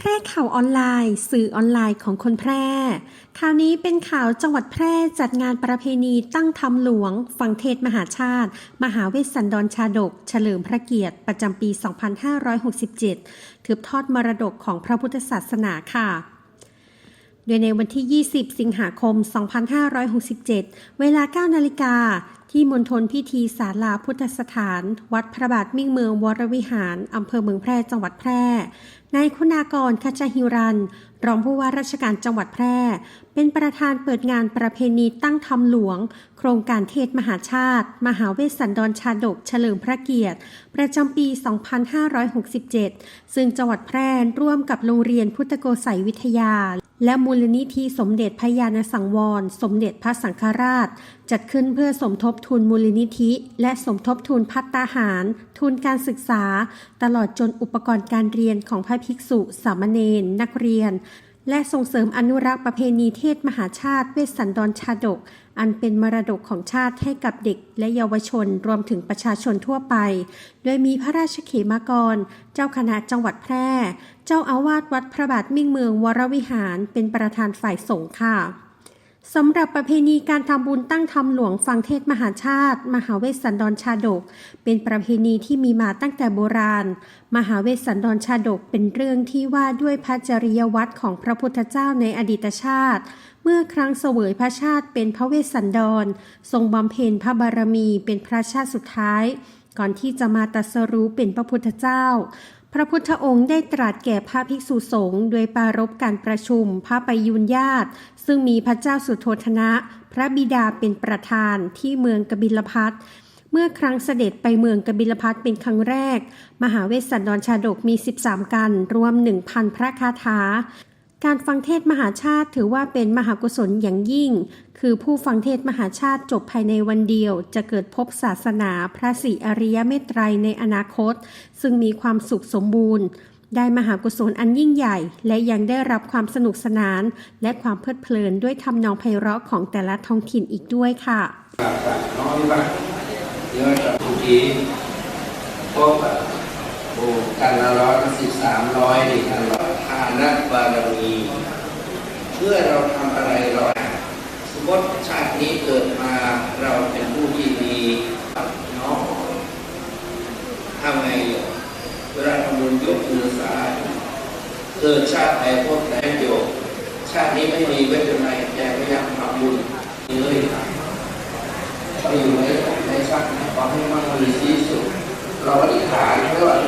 แพร่ข่าวออนไลน์ สื่อออนไลน์ของคนแพร่ ข่าวนี้เป็นข่าวจังหวัดแพร่จัดงานประเพณีตั้งธรรมหลวง ฟังเทศมหาชาติ มหาเวสสันดรชาดก เฉลิมพระเกียรติ ประจำปี 2567 ถือทอดมรดกของพระพุทธศาสนาค่ะ โดยในวันที่ 20 สิงหาคม 2567 เวลา 9 นาฬิกา ที่มณฑลพิธีศาลาพุทธสถาน วัดพระบาทมิ่งเมืองวรวิหาร อำเภอเมืองแพร่ จังหวัดแพร่ นายคุณากรคัจหิรัน รองผู้ว่าราชการจังหวัดแพร่ เป็นประธานเปิดงานประเพณีตั้งธรรมหลวง โครงการเทศมหาชาติ มหาเวสสันดรชาดกเฉลิมพระเกียรติ ประจำปี 2567 ซึ่งจังหวัดแพร่ร่วมกับโรงเรียนพุทธโกสัยวิทยา และมูลนิธิสมเด็จพระยาณสังวร สมเด็จพระสังฆราช จัดขึ้นเพื่อสมทบทุนมูลนิธิ และสมทบทุนพัตตาหาร ทุนการศึกษา ตลอดจนอุปกรณ์การเรียนของพระภิกษุสามเณรนักเรียน และส่งเสริมอนุรักษ์ประเพณีเทศมหาชาติเวสสันดรชาดก อันเป็นมรดกของชาติให้กับเด็กและเยาวชนรวมถึงประชาชนทั่วไป โดยมีพระราชเขมากร เจ้าคณะจังหวัดแพร่ เจ้าอาวาสวัดพระบาทมิ่งเมืองวรวิหารเป็นประธานฝ่ายสงฆ์ค่ะ สำหรับประเพณีการทำบุญตั้งธรรมหลวงฟังเทศมหาชาติ มหาเวสสันดรชาดก เป็นประเพณีที่มีมาตั้งแต่โบราณ มหาเวสสันดรชาดกเป็นเรื่องที่ว่าด้วยพระจริยวัตรของพระพุทธเจ้าในอดีตชาติ เมื่อครั้งเสวยพระชาติเป็นพระเวสสันดร ทรงบำเพ็ญพระบารมีเป็นพระชาติสุดท้าย ก่อนที่จะมาตรัสรู้เป็นพระพุทธเจ้า พระพุทธองค์ได้ตรัสแก่พระภิกษุสงฆ์โดยปรารบการประชุมพระไปยุญญาต ซึ่งมีพระเจ้าสุโธธนะ พระบิดาเป็นประธานที่เมืองกบิลพัทเมื่อครั้งเสด็จไปเมืองกบิลพัทเป็นครั้งแรก มหาเวสสันดรชาดกมี 13 กัน รวม 1,000 พระคาถา การฟังเทศมหาชาติถือว่าเป็นมหากุศลอย่างยิ่ง คือผู้ฟังเทศมหาชาติจบภายในวันเดียว จะเกิดพบศาสนาพระศรีอริยเมตไตรในอนาคต ซึ่งมีความสุขสมบูรณ์ ได้มหากุศลอันยิ่งใหญ่ และยังได้รับความสนุกสนาน และความเพลิดเพลินด้วยทำนองไพเราะของแต่ละท้องถิ่นอีกด้วยค่ะน้อยมากเยอะจากทุกีพบโอ้กันละร้อยสิบสามร้อยดิกันร้อยานับารมีเมื่อเราทำอะไรเราสมมติชาตินี้เกิดมาเราเป็นผู้ที่มีเนาะทำไงเวลาทำบุญยกมือสาเกิดชาติไหนพบไหนโยกชาตินี้ไม่มีไม่เป็นไรแต่พยายามทำบุญเลยค่ะเราอยู่ในในชาติขอให้มั่งมีที่สุดเราอธิษฐานไม่ว่าอธิษฐาน